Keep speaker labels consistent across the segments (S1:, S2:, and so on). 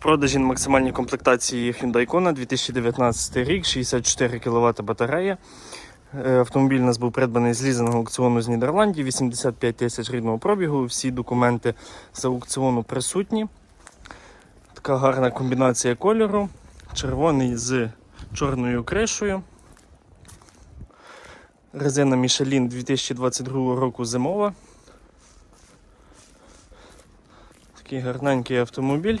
S1: продажі на максимальній комплектації Hyundai Kona 2019 рік, 64 кВт батарея. Е, Автомобіль у нас був придбаний з лізингового аукціону з Нідерландів, 85 тисяч рідного пробігу. Всі документи з аукціону присутні. Така гарна комбінація кольору. Червоний з чорною кришею. Резина Michelin 2022 року зимова. Такий гарненький автомобіль.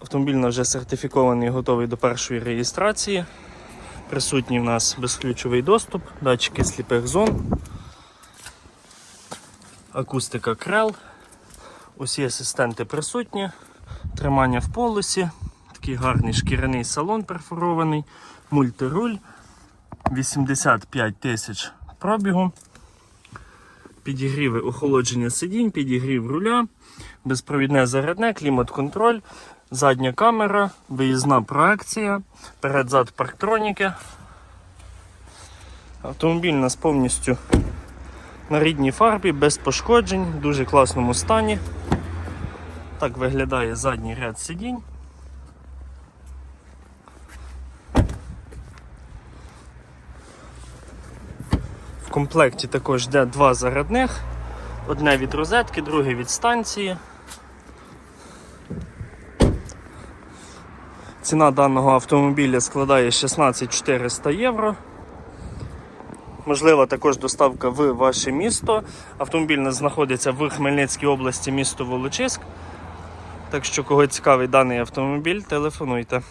S1: Автомобіль вже сертифікований і готовий до першої реєстрації. Присутній в нас безключовий доступ, датчики сліпих зон, акустика крел. Усі асистенти присутні, тримання в полосі, такий гарний шкіряний салон перфорований, мультируль, 85 тисяч пробігу. Підігріви охолодження сидінь, підігрів руля, безпровідне зарядне, клімат-контроль, задня камера, виїзна проекція, перед-зад парктроніки. Автомобіль у нас повністю на рідній фарбі, без пошкоджень, в дуже класному стані. Так виглядає задній ряд сидінь. В комплекті також йде два зарядних. Одне від розетки, друге від станції. Ціна даного автомобіля складає 16 400 євро. Можлива також доставка в ваше місто. Автомобіль знаходиться в Хмельницькій області, місто Волочиськ. Так що, кого цікавий даний автомобіль, телефонуйте.